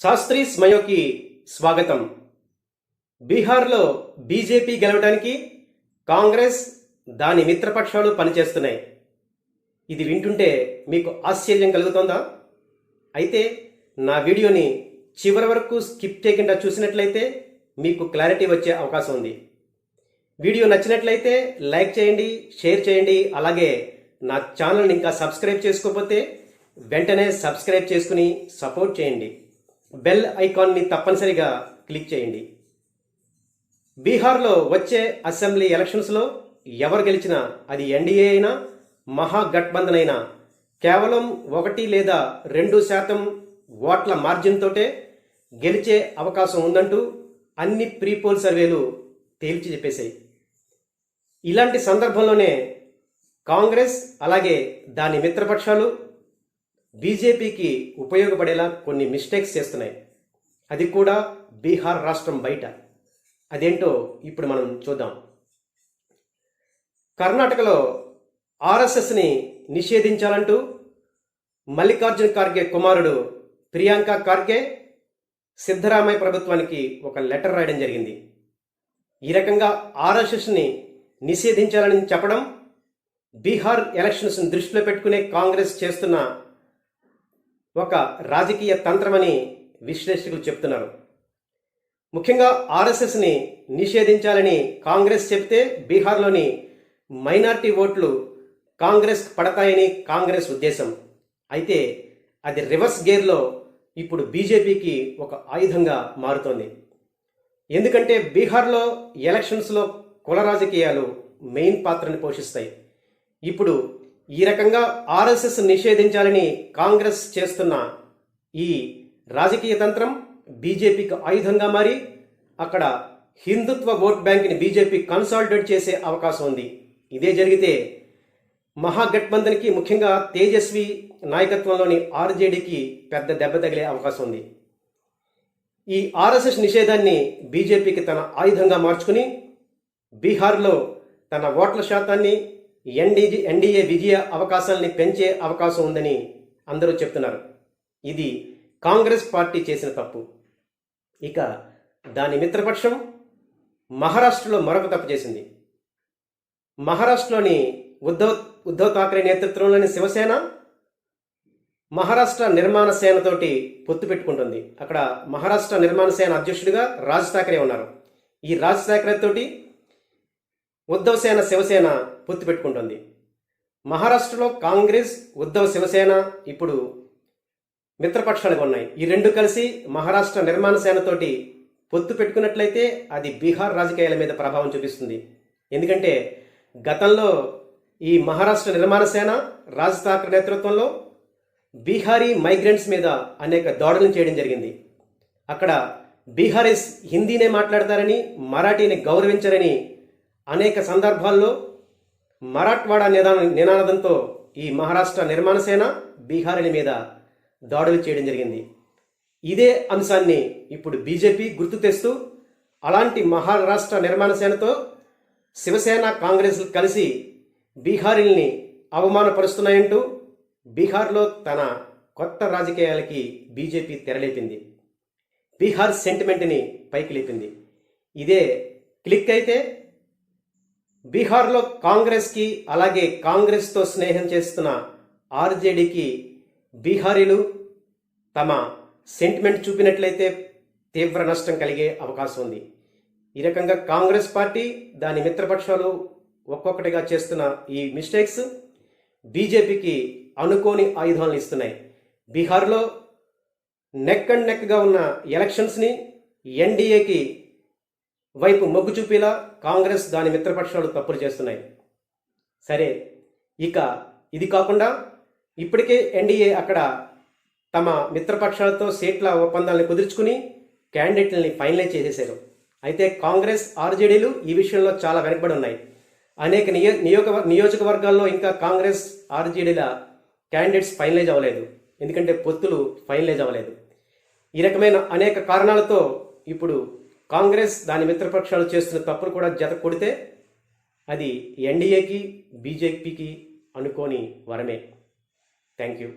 శాస్త్రి స్మయోకి స్వాగతం. బీహార్లో బీజేపీ గెలవడానికి కాంగ్రెస్ దాని మిత్రపక్షాలు పనిచేస్తున్నాయి. ఇది వింటుంటే మీకు ఆశ్చర్యం కలుగుతోందా? అయితే నా వీడియోని చివరి వరకు స్కిప్ చేయకుండా చూసినట్లయితే మీకు క్లారిటీ వచ్చే అవకాశం ఉంది. వీడియో నచ్చినట్లయితే లైక్ చేయండి షేర్ చేయండి అలాగే నా ఛానల్ని ఇంకా సబ్స్క్రైబ్ చేసుకోకపోతే వెంటనే సబ్స్క్రైబ్ చేసుకుని సపోర్ట్ చేయండి. బెల్ ఐకాన్ని తప్పనిసరిగా క్లిక్ చేయండి. బీహార్లో వచ్చే అసెంబ్లీ ఎలక్షన్స్లో ఎవరు గెలిచినా అది ఎన్డీఏ అయినా మహాగఠబంధన్ అయినా కేవలం ఒకటి లేదా రెండు శాతం ఓట్ల మార్జిన్తోటే గెలిచే అవకాశం ఉందంటూ అన్ని ప్రీపోల్ సర్వేలు తేల్చి చెప్పేశాయి. ఇలాంటి సందర్భంలోనే కాంగ్రెస్ అలాగే దాని మిత్రపక్షాలు బీజేపీకి ఉపయోగపడేలా కొన్ని మిస్టేక్స్ చేస్తున్నాయి. అది కూడా బీహార్ రాష్ట్రం బయట. అదేంటో ఇప్పుడు మనం చూద్దాం. కర్ణాటకలో ఆర్ఎస్ఎస్ని నిషేధించాలంటూ మల్లికార్జున ఖార్గే కుమారుడు ప్రియాంక ఖార్గే సిద్ధరామయ్య ప్రభుత్వానికి ఒక లెటర్ రాయడం జరిగింది. ఈ రకంగా ఆర్ఎస్ఎస్ని నిషేధించాలని చెప్పడం బీహార్ ఎలక్షన్స్ని దృష్టిలో పెట్టుకునే కాంగ్రెస్ చేస్తున్న ఒక రాజకీయ తంత్రమని విశ్లేషకులు చెప్తున్నారు. ముఖ్యంగా ఆర్ఎస్ఎస్ని నిషేధించాలని కాంగ్రెస్ చెప్తే బీహార్లోని మైనార్టీ ఓట్లు కాంగ్రెస్ పడతాయని కాంగ్రెస్ ఉద్దేశం. అయితే అది రివర్స్ గేర్లో ఇప్పుడు బీజేపీకి ఒక ఆయుధంగా మారుతోంది. ఎందుకంటే బీహార్లో ఎలక్షన్స్లో కుల రాజకీయాలు మెయిన్ పాత్రని పోషిస్తాయి. ఇప్పుడు ఈ రకంగా ఆర్ఎస్ఎస్ నిషేధించాలని కాంగ్రెస్ చేస్తున్న ఈ రాజకీయ తంత్రం బీజేపీకి ఆయుధంగా మారి అక్కడ హిందుత్వ ఓట్ బ్యాంక్ని బీజేపీ కన్సాలిడేట్ చేసే అవకాశం ఉంది. ఇదే జరిగితే మహాగఠబంధన్కి ముఖ్యంగా తేజస్వి నాయకత్వంలోని ఆర్జేడీకి పెద్ద దెబ్బ తగిలే అవకాశం ఉంది. ఈ ఆర్ఎస్ఎస్ నిషేధాన్ని బీజేపీకి తన ఆయుధంగా మార్చుకుని బీహార్లో తన ఓట్ల శాతాన్ని ఎన్డీజీ ఎన్డీఏ విజయ అవకాశాల్ని పెంచే అవకాశం ఉందని అందరూ చెప్తున్నారు. ఇది కాంగ్రెస్ పార్టీ చేసిన తప్పు. ఇక దాని మిత్రపక్షం మహారాష్ట్రలో మరొక తప్పు చేసింది. మహారాష్ట్రలోని ఉద్ధవ్ ఉద్ధవ్ ఠాక్రే నేతృత్వంలోని శివసేన మహారాష్ట్ర నిర్మాణ సేనతోటి పొత్తు పెట్టుకుంటుంది. అక్కడ మహారాష్ట్ర నిర్మాణ సేన అధ్యక్షుడిగా రాజ్ ఠాక్రే ఉన్నారు. ఈ రాజ్ ఠాక్రే తోటి ఉద్ధవ్ సేన శివసేన పొత్తు పెట్టుకుంటుంది. మహారాష్ట్రలో కాంగ్రెస్ ఉద్ధవ్ శివసేన ఇప్పుడు మిత్రపక్షాలుగా ఉన్నాయి. ఈ రెండు కలిసి మహారాష్ట్ర నిర్మాణ సేనతోటి పొత్తు పెట్టుకున్నట్లయితే అది బీహార్ రాజకీయాల మీద ప్రభావం చూపిస్తుంది. ఎందుకంటే గతంలో ఈ మహారాష్ట్ర నిర్మాణ సేన రాజ్ ఠాకరే నేతృత్వంలో బీహారీ మైగ్రెంట్స్ మీద అనేక దాడులను చేయడం జరిగింది. అక్కడ బీహారీస్ హిందీనే మాట్లాడతారని మరాఠీని గౌరవించరని అనేక సందర్భాల్లో మరాఠ్వాడా నిదాన నినాదంతో ఈ మహారాష్ట్ర నిర్మాణ సేన బీహారీల మీద దాడులు చేయడం జరిగింది. ఇదే అంశాన్ని ఇప్పుడు బీజేపీ గుర్తు తెస్తూ అలాంటి మహారాష్ట్ర నిర్మాణ సేనతో శివసేన కాంగ్రెస్ కలిసి బీహారీల్ని అవమానపరుస్తున్నాయంటూ బీహార్లో తన కొత్త రాజకీయాలకి బీజేపీ తెరలేపింది. బీహార్ సెంటిమెంట్ని పైకి లేపింది. ఇదే క్లిక్ అయితే బీహార్లో కాంగ్రెస్కి అలాగే కాంగ్రెస్తో స్నేహం చేస్తున్న ఆర్జేడీకి బీహారీలు తమ సెంటిమెంట్ చూపినట్లయితే తీవ్ర నష్టం కలిగే అవకాశం ఉంది. ఈ రకంగా కాంగ్రెస్ పార్టీ దాని మిత్రపక్షాలు ఒక్కొక్కటిగా చేస్తున్న ఈ మిస్టేక్స్ బీజేపీకి అనుకోని ఆయుధాలను ఇస్తున్నాయి. బీహార్లో నెక్ అండ్ నెక్గా ఉన్న ఎలక్షన్స్ని ఎన్డీఏకి వైపు మొగ్గు చూపేలా కాంగ్రెస్ దాని మిత్రపక్షాలు తప్పులు చేస్తున్నాయి. సరే ఇక ఇది కాకుండా ఇప్పటికే ఎన్డీఏ అక్కడ తమ మిత్రపక్షాలతో సీట్ల ఒప్పందాలను కుదుర్చుకుని క్యాండిడేట్లని ఫైనలైజ్ చేసేశారు. అయితే కాంగ్రెస్ ఆర్జేడీలు ఈ విషయంలో చాలా వెనకబడి ఉన్నాయి. అనేక నియో నియోజక నియోజకవర్గాల్లో ఇంకా కాంగ్రెస్ ఆర్జేడీల క్యాండిడేట్స్ ఫైనలైజ్ అవ్వలేదు. ఎందుకంటే పొత్తులు ఫైనలైజ్ అవ్వలేదు. ఈ రకమైన అనేక కారణాలతో ఇప్పుడు కాంగ్రెస్ దాని మిత్రపక్షాలు చేస్తున్న తప్పును కూడా జత కొడితే అది ఎన్డీఏకి బీజేపీకి అనుకోని వరమే. Thank you